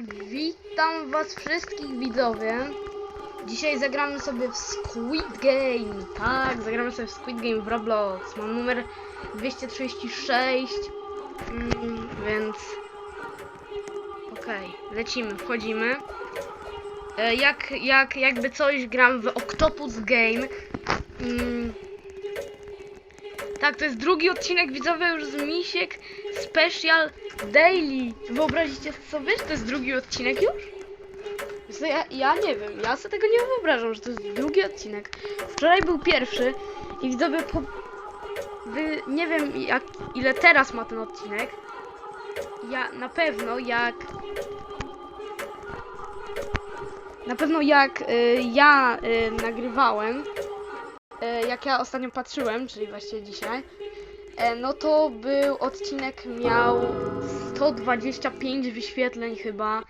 Witam was wszystkich widzowie. Dzisiaj zagramy sobie w Squid Game. Tak, zagramy sobie w Squid Game w Roblox. Mam numer 236. Mm, więc... Okej, lecimy, wchodzimy. E, jak, jak, jakby coś gram w Octopus Game. Mm, tak, to jest drugi odcinek widzowie już z Misiek Special Daily. Wyobrazicie sobie, że to jest drugi odcinek już? Ja, ja nie wiem, ja sobie tego nie wyobrażam, że to jest drugi odcinek. Wczoraj był pierwszy i widzowie po... Wy, nie wiem jak, ile teraz ma ten odcinek. Ja na pewno jak... Na pewno jak y, ja y, nagrywałem, y, jak ja ostatnio patrzyłem, czyli właśnie dzisiaj, no to był odcinek miał 125 wyświetleń chyba.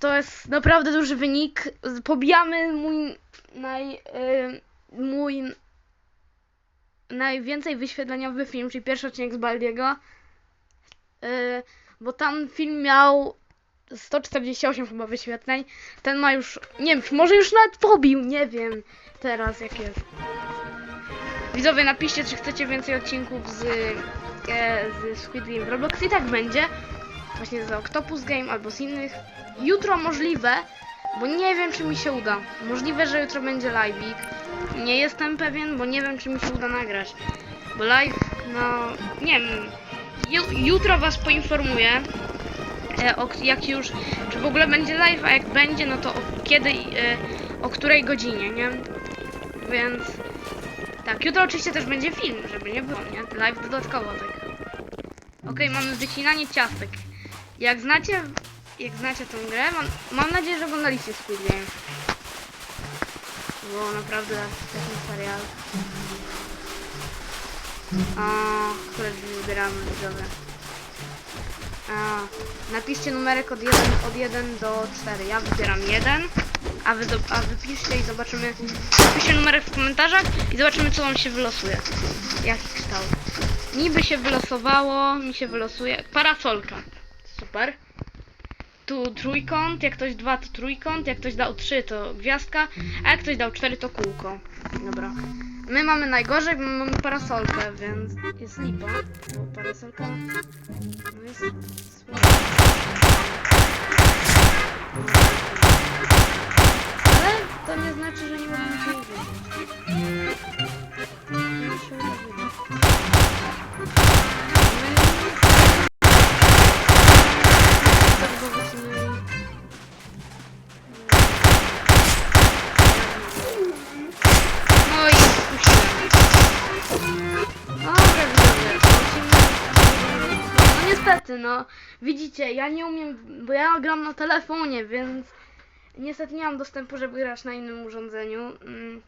To jest naprawdę duży wynik. Pobijamy mój naj e, mój najwięcej wyświetleniowy film, czyli pierwszy odcinek z Baldiego. E, bo tam film miał 148 chyba wyświetleń. Ten ma już, nie wiem, może już nawet pobił, nie wiem teraz jak jest. Widzowie, napiszcie, czy chcecie więcej odcinków z, e, z Squid Game w Roblox i tak będzie. Właśnie z Octopus Game albo z innych. Jutro możliwe, bo nie wiem, czy mi się uda. Możliwe, że jutro będzie live'ik. Nie jestem pewien, bo nie wiem, czy mi się uda nagrać. Bo live, no, nie wiem. Ju, jutro was poinformuję, e, o, jak już, czy w ogóle będzie live, a jak będzie, no to o, kiedy, e, o której godzinie, nie? Więc... Tak, jutro oczywiście też będzie film, żeby nie było, nie? Live dodatkowo, tak. Okej, mamy wycinanie ciastek. Jak znacie, jak znacie tą grę, mam, mam nadzieję, że oglądaliście Squid Game. Było naprawdę taki serial. A, które drzwi wybieramy, widzowie. A, napiszcie numerek od 1, od 1 do 4. Ja wybieram 1, a wy, a wy piszcie i zobaczymy. Napiszcie numerek w komentarzach i zobaczymy, co wam się wylosuje. Jaki kształt. Niby się wylosowało, mi się wylosuje parasolka. Super. Tu trójkąt, jak ktoś dwa to trójkąt, jak ktoś dał trzy to gwiazdka, a jak ktoś dał cztery to kółko. Dobra. My mamy najgorzej, bo mamy parasolkę, więc jest lipa. Bo parasolka no jest. Niestety, no. Widzicie, ja nie umiem, bo ja gram na telefonie, więc niestety nie mam dostępu, żeby grać na innym urządzeniu. Mm.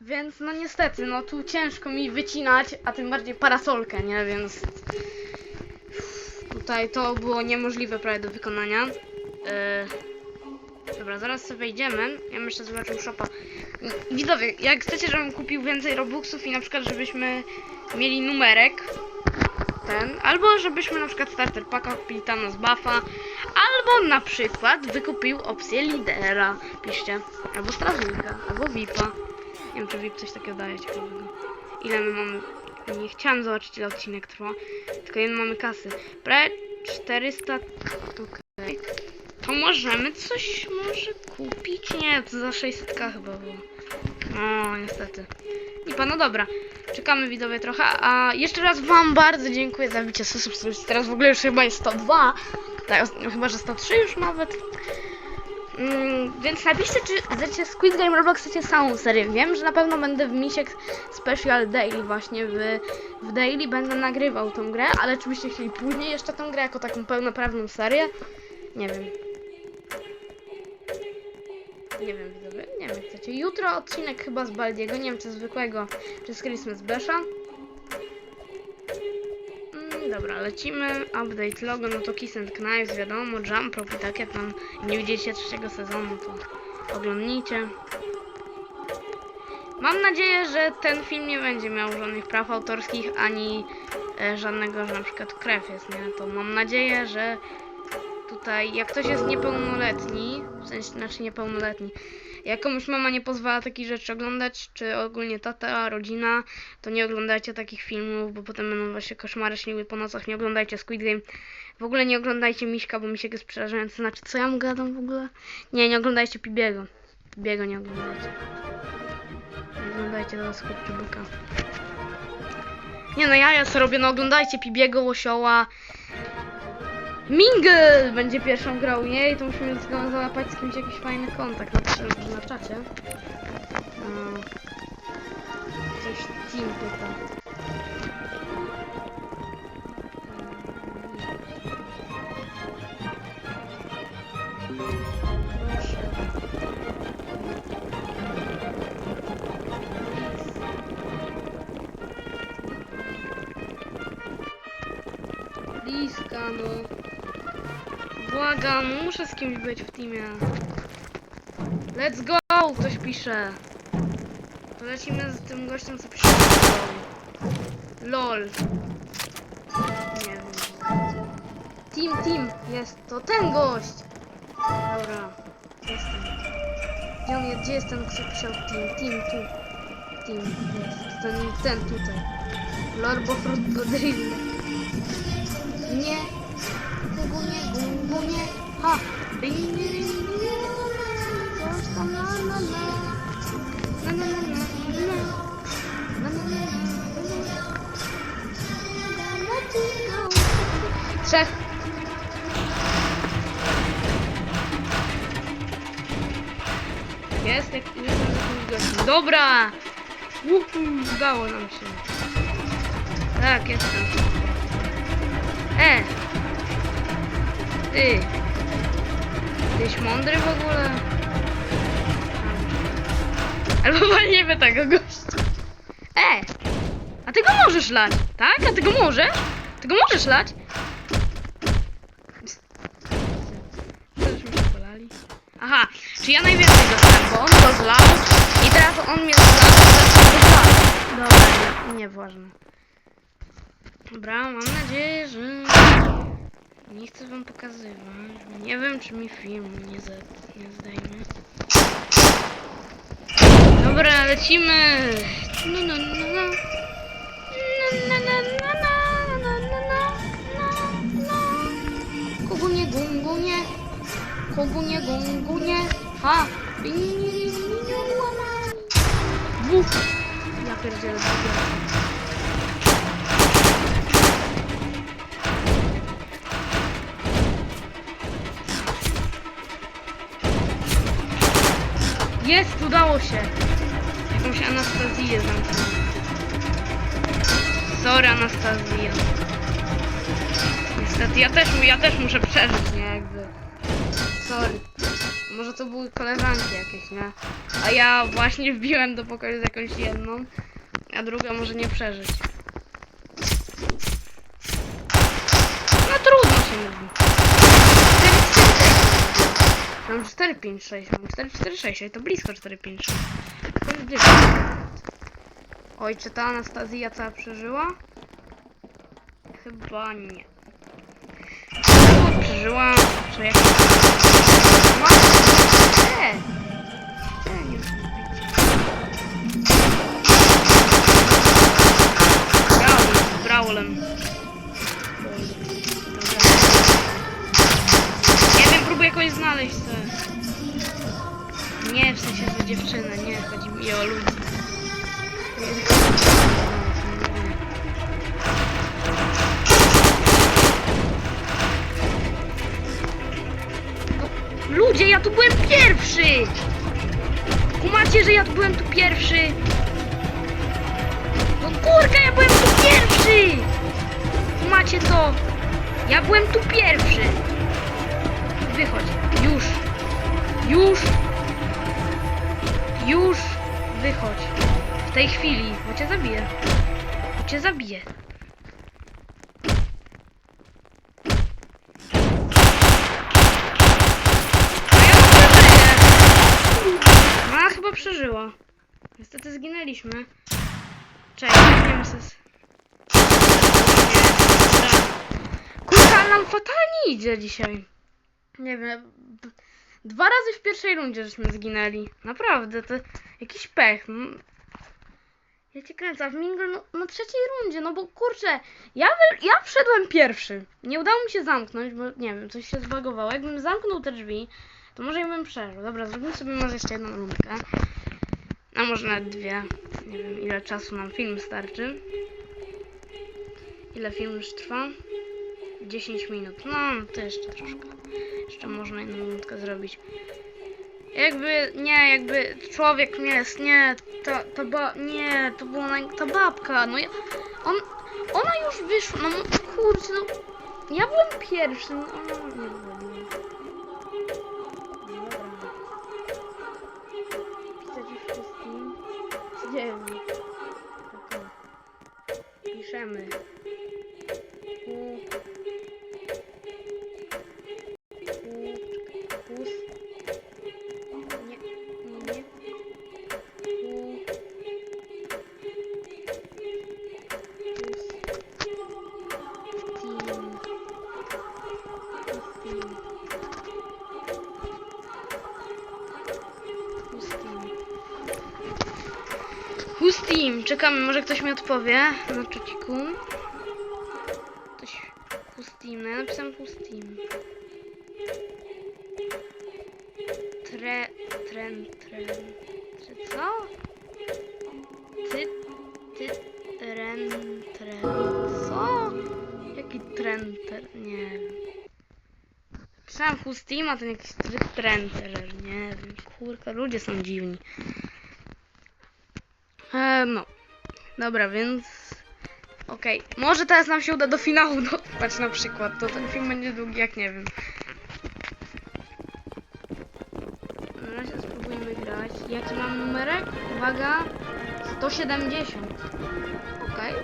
Więc no niestety, no tu ciężko mi wycinać, a tym bardziej parasolkę, nie? Więc tutaj to było niemożliwe prawie do wykonania. Yy, dobra, zaraz sobie wejdziemy. Ja jeszcze zobaczył shopa. Widzowie, jak chcecie, żebym kupił więcej robuxów i na przykład żebyśmy mieli numerek ten, albo żebyśmy na przykład starter packa kupili Thanos buffa, albo na przykład wykupił opcję lidera, piszcie, albo strażnika, albo VIPa. Nie wiem, czy VIP coś takiego daje ciekawego. Ile my mamy? Nie chciałam zobaczyć, ile odcinek trwa. Tylko ile mamy kasy. Prawie 400. Okej. To możemy coś może kupić? Nie, to za 600 chyba było. O, niestety. Lipa, no dobra. Czekamy widzowie trochę, a jeszcze raz wam bardzo dziękuję za bicie 100 subskrypcji. Teraz w ogóle już chyba jest 102. Tak, chyba, że 103 już nawet. Mm, więc napiszcie, czy chcecie Squid Game Roblox chcecie całą serię. Wiem, że na pewno będę w Misiek Special Daily właśnie w, w Daily będę nagrywał tą grę, ale czy byście chcieli później jeszcze tą grę jako taką pełnoprawną serię? Nie wiem. Nie wiem, widzowie, nie wiem, chcecie. Jutro odcinek chyba z Baldiego, nie wiem, czy zwykłego, czy z Christmas Besha. Mm, dobra, lecimy. Update logo, no to Kiss and Knives, wiadomo, Jump Rope i takie tam. Nie widzieliście trzeciego sezonu, to oglądnijcie. Mam nadzieję, że ten film nie będzie miał żadnych praw autorskich ani e, żadnego, że na przykład krew jest, nie? To mam nadzieję, że tutaj, jak ktoś jest niepełnoletni, w sensie, znaczy niepełnoletni, jak komuś mama nie pozwala takich rzeczy oglądać, czy ogólnie tata, rodzina, to nie oglądajcie takich filmów, bo potem będą właśnie koszmary śniły po nocach, nie oglądajcie Squid Game. W ogóle nie oglądajcie Miśka, bo Misiek jest przerażający. Znaczy, co ja mu gadam w ogóle? Nie, nie oglądajcie Pibiego. Pibiego nie oglądajcie. Nie oglądajcie do skurczybyka. Nie no, ja, ja co robię? No oglądajcie Pibiego, Łosioła. Mingle będzie pierwszą grą, nie? I to musimy załapać z kimś jakiś fajny kontakt na, cza- na czacie. No. Coś team pyta. Bliska, no. Błagam, muszę z kimś być w teamie. Let's go! Ktoś pisze. Lecimy z tym gościem, co pisze. LOL. Nie wiem. Team, team. Jest to ten gość. Dobra. Jestem. Gdzie on jest? Gdzie jest ten, co pisał team? Team, tu. Team. Jest. Ten, ten tutaj. Lorbo Fruit Godrilla. Nie. Trzech. Jest, jak. Dobra! Uhu, udało nam się. Tak, jestem. E! Ty! Tyś mądry w ogóle? Albo walniemy tego gościa. E! A ty go możesz lać, tak? A ty go możesz? Ty go możesz lać? Aha, czy ja najwięcej dostałem, bo on go zlał i teraz on mnie zlał, zlał. Dobra, nie, nieważne. Dobra, mam nadzieję, że nie chcę wam pokazywać, nie wiem czy mi film nie, za, nie zdajmy. Dobra, lecimy! No, no, no, no. Kogunie, gungunie, kogunie, gungunie, ha! Dwóch! Ja pierdzielę, Jest, udało się. Jakąś Anastazję zamknąłem. Sorry, Anastazja. Niestety, ja też, ja też muszę przeżyć, nie? Jakby. Sorry. Może to były koleżanki jakieś, nie? A ja właśnie wbiłem do pokoju z jakąś jedną, a druga może nie przeżyć. No trudno się mówi. 4, 4, 6. Mam 4, 5, 6, mam 4, 4, 6, ale to blisko 4, 5, 6. To jest blisko. Oj, czy ta Anastazja cała przeżyła? Chyba nie. Przeżyła, czy jak... E! E, nie zgubić. Brawl, jakoś znaleźć te. Nie, w sensie, że dziewczynę, nie, chodzi mi o ludzi. Ludzie, ja tu byłem pierwszy! Kumacie, że ja tu byłem tu pierwszy! No kurka, ja byłem tu pierwszy! Kumacie to? Ja byłem tu pierwszy! Już. Już. Wychodź. W tej chwili, bo cię zabiję. Bo cię zabiję. A chyba przeżyła. Niestety zginęliśmy. Cześć, weźmiemy ses. ale nam fatalnie idzie dzisiaj. Nie wiem. Dwa razy w pierwszej rundzie żeśmy zginęli. Naprawdę, to jakiś pech. Ja cię kręcę, a w Mingle no, na trzeciej rundzie, no bo kurczę, ja, ja wszedłem pierwszy. Nie udało mi się zamknąć, bo nie wiem, coś się zbagowało. Jakbym zamknął te drzwi, to może ja bym przeżył. Dobra, zrobimy sobie może jeszcze jedną rundkę. A może nawet dwie. Nie wiem, ile czasu nam film starczy. Ile film już trwa? 10 minut. No, to jeszcze troszkę. Jeszcze można jedną minutkę zrobić. Jakby, nie, jakby człowiek jest, nie, to, to ba, nie, to była ta babka, no ja, on, ona już wyszła, no kurczę, no, ja byłem pierwszy, no, ona nie była. Dobra. Pisać wszystkim? Nie Team? Czekamy, może ktoś mi odpowie na czuciku. Ktoś... Who's team? No ja napisałem team. Tre... Tren... Tren... Tre, co? Ty... Ty... Tren... Tren... Co? Jaki tren... Ter... Nie wiem. Pisałem who's team, a to jakiś tren... Ter, nie wiem. Kurka, ludzie są dziwni. E, no. Dobra, więc... Okej, może teraz nam się uda do finału dotrwać na przykład. To ten film będzie długi jak nie wiem. Na razie spróbujmy grać. Jaki mam numerek? Uwaga. 170. Okej.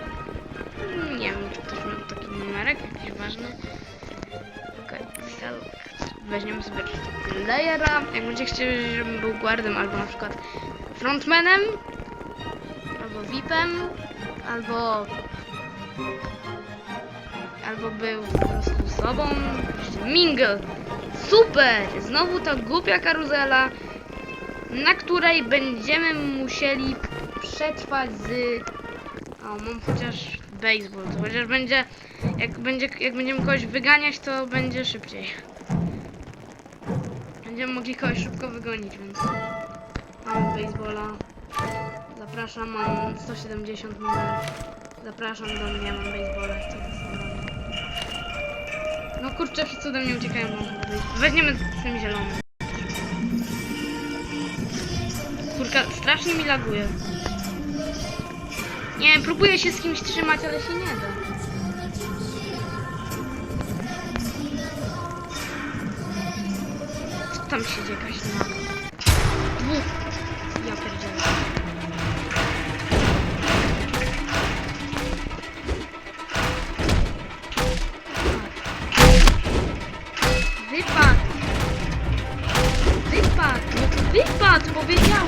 Mm, Nie wiem, czy ktoś miał taki numerek, jakiś ważny. Okej, select. Weźmiemy sobie layera. Jak będziecie chcieli, żebym był guardem albo na przykład frontmanem, VIPem, albo albo był po prostu sobą. Mingle. Super! Znowu ta głupia karuzela, na której będziemy musieli przetrwać z... O, mam chociaż baseball, to chociaż będzie... Jak, będzie, jak będziemy kogoś wyganiać, to będzie szybciej. Będziemy mogli kogoś szybko wygonić, więc... Mamy baseballa. Zapraszam, mam 170 numer. Zapraszam do mnie, mam baseballa. chcę. No kurczę, przed cudem nie uciekają. baseball. Weźmiemy z tym zielonym. Kurka, strasznie mi laguje. Nie, próbuję się z kimś trzymać, ale się nie da. Co tam się dzieje, jakaś naga? Dwóch. Ja pierdzielę.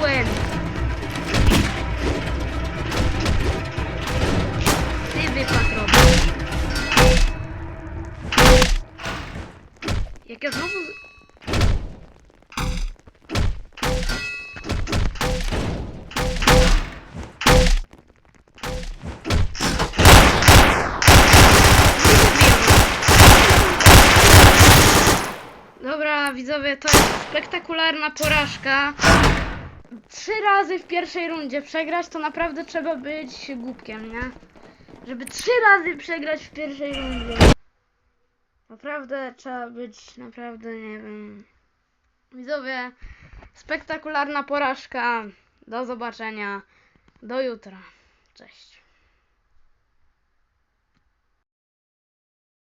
Powiedziałem! Ty robisz. Jak ja znowu... Dobra, widzowie, to jest spektakularna porażka. Trzy razy w pierwszej rundzie przegrać, to naprawdę trzeba być głupkiem, nie? Żeby trzy razy przegrać w pierwszej rundzie. Naprawdę trzeba być, naprawdę, nie wiem. Widzowie, spektakularna porażka. Do zobaczenia. Do jutra. Cześć.